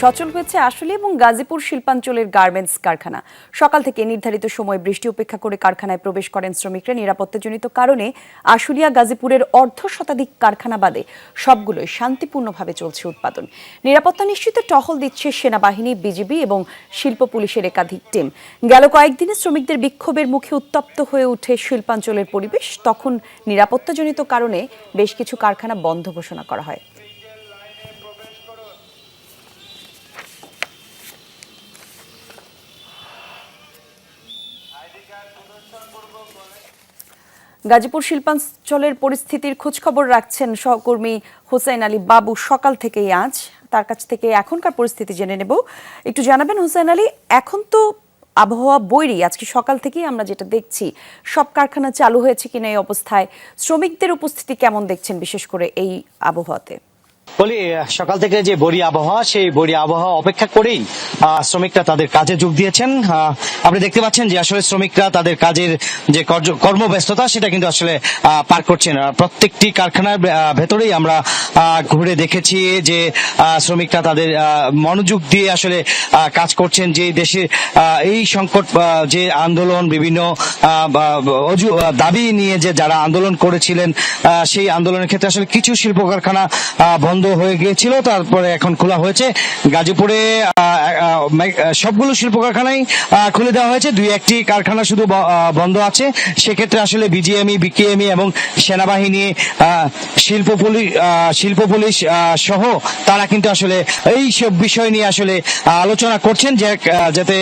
সচল হয়েছে আসলে এবং গাজীপুর শিল্পাঞ্চলের গার্মেন্টস কারখানা। সকাল থেকে নির্ধারিত সময় বৃষ্টি উপেক্ষা করে কারখানায় প্রবেশ করেন শ্রমিকরা নিরাপত্তাজনিত কারণে। আশুলিয়া, গাজীপুরের অর্ধ শতাধিক কারখানা বাদে সবগুলোই শান্তিপূর্ণভাবে চলছে উৎপাদন। নিরাপত্তা নিশ্চিত টহল দিচ্ছে সেনাবাহিনী, বিজিবি এবং শিল্প পুলিশের একাধিক টিম। গেল কয়েকদিনে শ্রমিকদের বিক্ষোভের মুখে উত্তপ্ত হয়ে উঠে শিল্পাঞ্চলের পরিবেশ। তখন নিরাপত্তাজনিত কারণে বেশ কিছু কারখানা বন্ধ ঘোষণা করা হয়। গাজীপুর শিল্পাঞ্চলের পরিস্থিতির খোঁজখবর রাখছেন সহকর্মী হোসেন আলী বাবু সকাল থেকেই আজ। তার কাছ থেকে এখনকার পরিস্থিতি জেনে নেব। একটু জানাবেন হোসেন আলী, এখন তো আবহাওয়া বৈরী। আজকে সকাল থেকেই আমরা যেটা দেখছি, সব কারখানা চালু হয়েছে কিনা এই অবস্থায়। শ্রমিকদের উপস্থিতি কেমন দেখছেন বিশেষ করে এই আবহাওয়াতে? বলি সকাল থেকে যে বড়ি আবহাওয়া, সেই বড়ি আবহাওয়া অপেক্ষা করেই শ্রমিকরা তাদের কাজে যোগ দিয়েছেন। আপনি দেখতে পাচ্ছেন যে আসলে শ্রমিকরা তাদের কাজের যে কর্মব্যস্ততা, সেটা কিন্তু আসলে পার করছেন। প্রত্যেকটি কারখানার ভেতরেই আমরা ঘুরে দেখেছি যে শ্রমিকরা তাদের মনোযোগ দিয়ে আসলে কাজ করছেন যে দেশে এই সংকট যে আন্দোলন, বিভিন্ন দাবি নিয়ে যে যারা আন্দোলন করেছিলেন সেই আন্দোলনের ক্ষেত্রে আসলে কিছু শিল্প কারখানা বন্ধ হয়ে গিয়েছিল, তারপরে এখন খোলা হয়েছে। গাজীপুরে সবগুলো শিল্প কারখানাই খুলে দেওয়া হয়েছে। দুই একটি কারখানা শুধু বন্ধ আছে। সেক্ষেত্রে আসলে বিজিএমই, বিকেএমই এবং সেনাবাহিনী শিল্প পুলিশ শিল্প পুলিশ সহ তারা কিন্তু আসলে এই সব বিষয় নিয়ে আসলে আলোচনা করছেন যে যাতে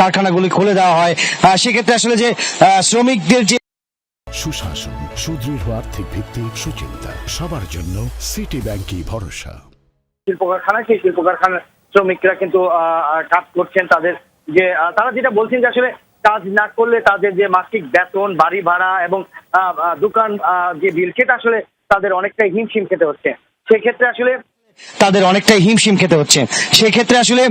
কারখানাগুলি খুলে দেওয়া হয়। সেক্ষেত্রে আসলে যে শ্রমিকদের যে সুশাসন সুদৃঢ় আর্থিক ভিত্তি সুচিন্তা সবার জন্য সিটি ব্যাংকই ভরসা। শিল্প কারখানা সেই শিল্প কারখানার শ্রমিকরা কিন্তু কাজ করছেন তাদের যে আহ, তারা যেটা বলছেন যে আসলে কাজ না করলে তাদের যে মাসিক বেতন বাড়ি ভাড়া এবং দোকান আহ, যে বিল সেটা আসলে তাদের অনেকটাই হিমশিম খেতে হচ্ছে। সেক্ষেত্রে আসলে তাদের অনেকটাই হিমশিম খেতে হচ্ছে। সেক্ষেত্রে আসলে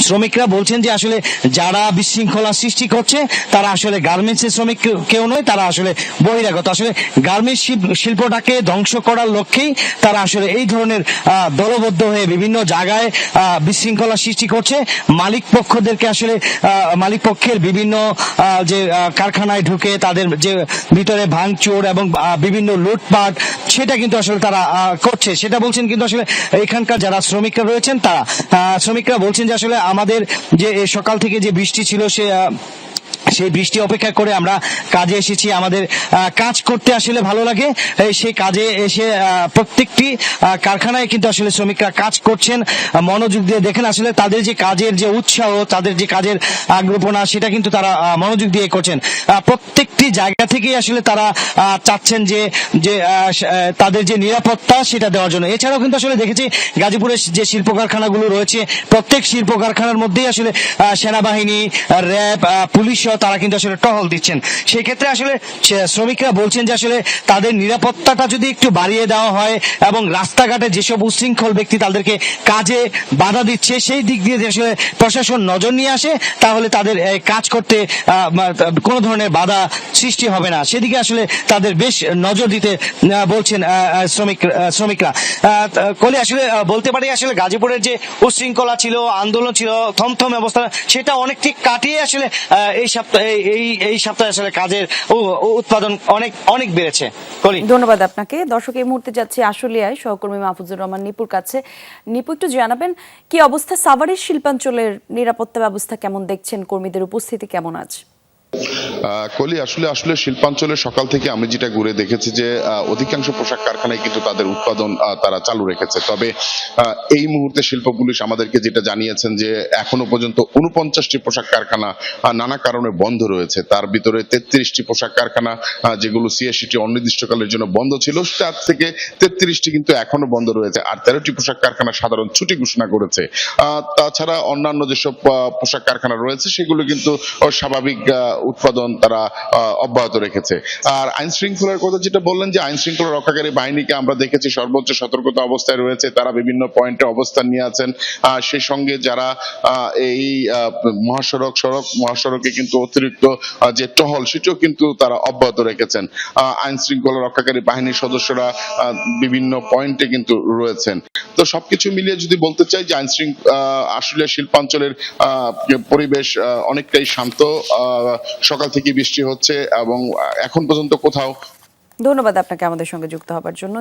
শ্রমিকরা বলছেন যে আসলে যারা বিশৃঙ্খলা সৃষ্টি করছে, তারা আসলে গার্মেন্টস এর শ্রমিক কেউ- নয়, তারা আসলে বহিরাগত। আসলে গার্মেন্টস শিল্পটাকে ধ্বংস করার লক্ষ্যেই তারা আসলে এই ধরনের দলবদ্ধ হয়ে বিভিন্ন জায়গায় বিশৃঙ্খলা সৃষ্টি করছে। মালিক পক্ষদেরকে আসলে মালিক পক্ষের বিভিন্ন যে কারখানায় ঢুকে তাদের যে ভিতরে ভাঙচুর এবং বিভিন্ন লুটপাট, সেটা কিন্তু আসলে তারা করছে। সেটা বলছেন কিন্তু আসলে এখানকার যারা শ্রমিকরা রয়েছেন তারা। শ্রমিকরা বলছেন যে আসলে আমাদের যে সকাল থেকে যে বৃষ্টি ছিল সে সেই বৃষ্টি অপেক্ষা করে আমরা কাজে এসেছি। আমাদের কাজ করতে আসলে ভালো লাগে। সেই কাজে এসে প্রত্যেকটি কারখানায় কিন্তু আসলে শ্রমিকরা কাজ করছেন। মনোযোগ দিয়ে দেখেন আসলে তাদের যে কাজের যে উৎসাহ, তাদের যে কাজের আগ্রপনা, সেটা কিন্তু তারা মনোযোগ দিয়ে করছেন। প্রত্যেকটি জায়গা থেকেই আসলে তারা চাচ্ছেন যে যে তাদের যে নিরাপত্তা, সেটা দেওয়ার জন্য। এছাড়াও কিন্তু আসলে দেখেছি গাজীপুরের যে শিল্প কারখানাগুলো রয়েছে, প্রত্যেক শিল্প কারখানার মধ্যেই আসলে সেনাবাহিনী, র্যাব পুলিশ সহ তারা কিন্তু আসলে টহল দিচ্ছেন। সেই ক্ষেত্রে আসলে শ্রমিকরা বলছেন যে আসলে তাদের নিরাপত্তাটা যদি একটু বাড়িয়ে দেওয়া হয় এবং রাস্তাঘাটে যেসব উশৃঙ্খল ব্যক্তি তাদেরকে কাজে বাধা দিচ্ছে, সেই দিক দিয়ে আসলে প্রশাসন নজর নিয়ে আসে, তাহলে তাদের কাজ করতে কোনো ধরনের বাধা সৃষ্টি হবে না। সেদিকে আসলে তাদের বেশ নজর দিতে বলছেন শ্রমিক শ্রমিকরা। কলি আসলে বলতে পারি আসলে গাজীপুরের যে উশৃঙ্খলা ছিল, আন্দোলন ছিল, থমথম অবস্থা, সেটা অনেকটি কাটিয়ে আসলে এই সপ্তাহে এই এই সপ্তাহে আসলে কাজের উৎপাদন অনেক অনেক বেড়েছে। ধন্যবাদ আপনাকে। দর্শক, এই মুহূর্তে যাচ্ছি আশুলিয়ায়। সহকর্মী মাহফুজুর রহমান নিপুর কাছে। নিপু, একটু জানাবেন, কি অবস্থা? সাভারের শিল্পাঞ্চলের নিরাপত্তা ব্যবস্থা কেমন দেখছেন? কর্মীদের উপস্থিতি কেমন আছে? কলি আসলে আসলে শিল্পাঞ্চলে সকাল থেকে আমি যেটা ঘুরে দেখেছি যে অধিকাংশ পোশাক কারখানায় কিন্তু তাদের উৎপাদন তারা চালু রেখেছে। তবে এই মুহূর্তে শিল্প পুলিশ আমাদেরকে যেটা জানিয়েছেন যে এখনও পর্যন্ত উনপঞ্চাশটি পোশাক কারখানা নানা কারণে বন্ধ রয়েছে। তার ভিতরে তেত্রিশটি পোশাক কারখানা যেগুলো সিএসিটি অনির্দিষ্টকালের জন্য বন্ধ ছিল তার থেকে তেত্রিশটি কিন্তু এখনও বন্ধ রয়েছে। আর তেরোটি পোশাক কারখানা সাধারণ ছুটি ঘোষণা করেছে। তাছাড়া অন্যান্য যেসব পোশাক কারখানা রয়েছে সেগুলো কিন্তু স্বাভাবিক আহ, উৎপাদন তারা অব্যাহত রেখেছে। আর আইন শৃঙ্খলার কথা যেটা বললেন যে আইন শৃঙ্খলা রক্ষাকারী বাহিনীকে আমরা দেখেছি সর্বোচ্চ সতর্কতা অবস্থায় রয়েছে, তারা বিভিন্ন পয়েন্টে অবস্থান নিয়ে আছেন। সেই সঙ্গে যারা এই মহাসড়ক, সড়ক, মহাসড়কে কিন্তু অতিরিক্ত যে টহল, সেটাও কিন্তু তারা অব্যাহত রেখেছেন। আইন শৃঙ্খলা রক্ষাকারী বাহিনীর সদস্যরা বিভিন্ন পয়েন্টে কিন্তু রয়েছেন। তো সবকিছু মিলিয়ে যদি বলতে চাই যে আইন আসলে শিল্পাঞ্চলের পরিবেশ অনেকটাই শান্ত সকাল থেকে বৃষ্টি হচ্ছে এবং এখন পর্যন্ত কোথাও ধন্যবাদ আপনাকে আমাদের সঙ্গে যুক্ত হবার জন্য।